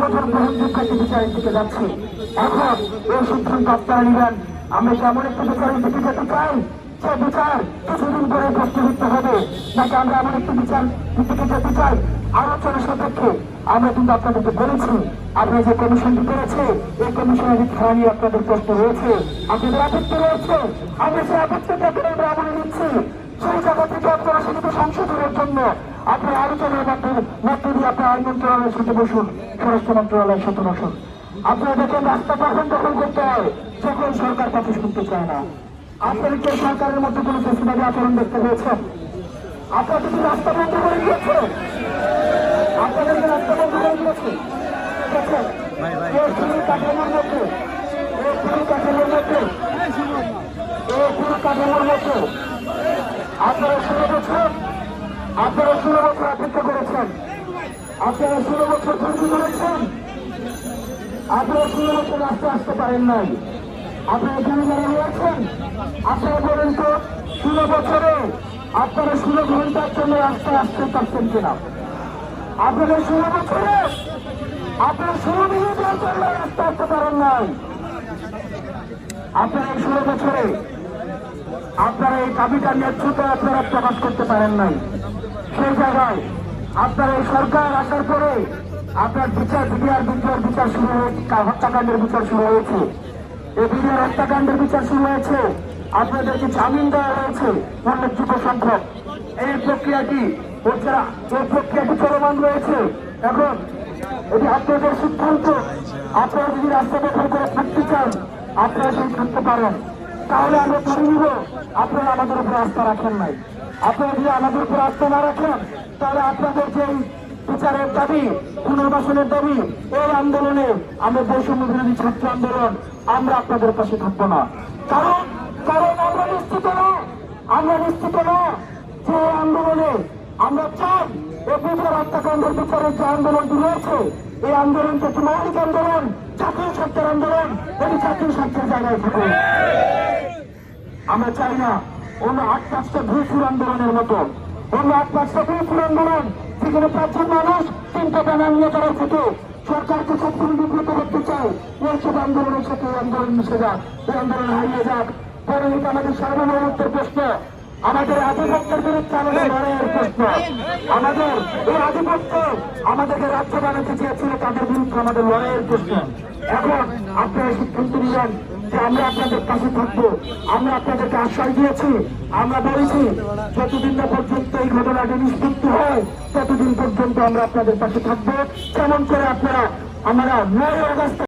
বছর গ্রহণযোগ্য বিচারের দিকে যাচ্ছে। এখন এই সিদ্ধান্ত আপনারা নেবেন। আমরা কি এমন একটি বিচারের দিকে যেতে চাই? সে বিচার কিছুদিন পরে প্রস্তুত হবে। নাকি আমরা এমন একটি বিচার দিকে যেতে চাই? আলোচনা সাপেক্ষে আমরা কিন্তু আপনাদেরকে বলেছি আপনি যে কমিশনটি করেছে, এই কমিশনের খেলা নিয়ে আপনাদের প্রশ্ন রয়েছে। আপনাদের আপত্তি রয়েছে? আমরা সেই আপত্তিটাকে আমরা আমলে নিচ্ছি। সেই জায়গা থেকে সংশোধনের জন্য আপনার আলোচনার মধ্য দিয়ে আপনার আইন মন্ত্রণালয়ের সাথে বসুন স্বরাষ্ট্র মন্ত্রণালয়ের সাথে বসুন। আপনারা দেখেন রাস্তা কখন দখল করতে হয় যখন সরকার কথা শুনতে চায় না। আপনারা কি সরকারের মধ্যে কোনো ফেসিবাদী আচরণ দেখতে পেয়েছেন? আপনারা কি রাস্তা বন্ধ করে দিয়েছে আপনাদের কি রাস্তা বন্ধ করে দিয়েছে কাঠামোর মধ্যে কাঠামোর মধ্যে কাঠামোর মধ্যে আপনারা ষোলো বছর, আপনারা ষোলো বছর অপেক্ষা করেছেন। আপনারা ষোলো বছর ধৈর্য করেছেন আপনারা ষোলো বছর রাস্তা আসতে পারেন নাই। আপনারা এখানে যারা রয়েছেন। আপনারা বলেন তো, ষোলো বছরে আপনারা ষোলো ঘণ্টার জন্য রাস্তায় আসতে পারছেন কিনা? আপনাদের ষোলো বছরে আপনারা ষোলো মিনিটের জন্য রাস্তা আসতে পারেন নাই। আপনারা ষোলো বছরে আপনারা এই দাবিটা ন্যায্যতা আপনারা প্রকাশ করতে পারেন নাই। সেই জায়গায় আপনার এই সরকার আসার পরে আপনার বিচার, বিডিআর বিডিআর বিচার শুরু হয়েছে হত্যাকাণ্ডের বিচার শুরু হয়েছে। এই বিডিআর হত্যাকাণ্ডের বিচার শুরু হয়েছে। আপনাদেরকে জামিন দেওয়া হয়েছে উল্লেখযোগ্য সংখ্যক। এই প্রক্রিয়াটি এই প্রক্রিয়াটি চলমান রয়েছে। এখন এটি আপনাদের সিদ্ধান্ত। আপনারা যদি রাস্তা দখল করে থাকতে চান, আপনারা সেই থাকতে পারেন। তাহলে আমরা ধরে আপনারা আমাদের উপর আস্থা রাখেন নাই। আপনারা যদি আমাদের উপর আস্থা না রাখেন, তাহলে আপনাদের যে বিচারের দাবি, পুনর্বাসনের দাবি, এই আন্দোলনে আমরা বৈষম্য বিরোধী ছাত্র আন্দোলন, আমরা আপনাদের পাশে থাকব না। কারণ কারণ আমরা নিশ্চিত না, আমরা নিশ্চিত না যে আন্দোলনে আমরা চাই এই বিচার হত্যাকাণ্ডের বিচারের যে আন্দোলনটি রয়েছে, এই আন্দোলনটা একটি মৌলিক আন্দোলন, জাতীয় স্বার্থের আন্দোলন, এটি জাতীয় স্বার্থের জায়গায় থাকে আমরা চাই না অন্য আট পাঁচটা ভূসুর আন্দোলনের মতো। অন্য আট পাঁচটা ভূসুর আন্দোলন যেখানে পাঁচজন মানুষ তিনটা টানা নিয়ে তারা থেকে সরকারকে সবগুলো বিব্রত করতে চায় এইসব আন্দোলনের সাথে আন্দোলন মিশে যাক, এই আন্দোলন হারিয়ে যাক। পরে এটা আমাদের সার্বভৌমত্বের প্রশ্ন। আমাদের আধিপত্যের বিরুদ্ধে আমাদের লড়াইয়ের প্রশ্ন। আমাদের এই আধিপত্য আমাদেরকে রাজ্য বানাতে চেয়েছিল, তাদের বিরুদ্ধে আমাদের লড়াইয়ের প্রশ্ন। এখন আপনারা সিদ্ধান্ত নিলেন যে আমরা আপনাদের পাশে থাকব। আমরা আপনাদেরকে আশ্বাস দিয়েছি, আমরা বলেছি, যতদিন না পর্যন্ত এই ঘটনাটি নিষ্পত্তি হয়, ততদিন পর্যন্ত আমরা আপনাদের পাশে থাকব। কেমন করে আপনারা, আমরা নয় অগস্ট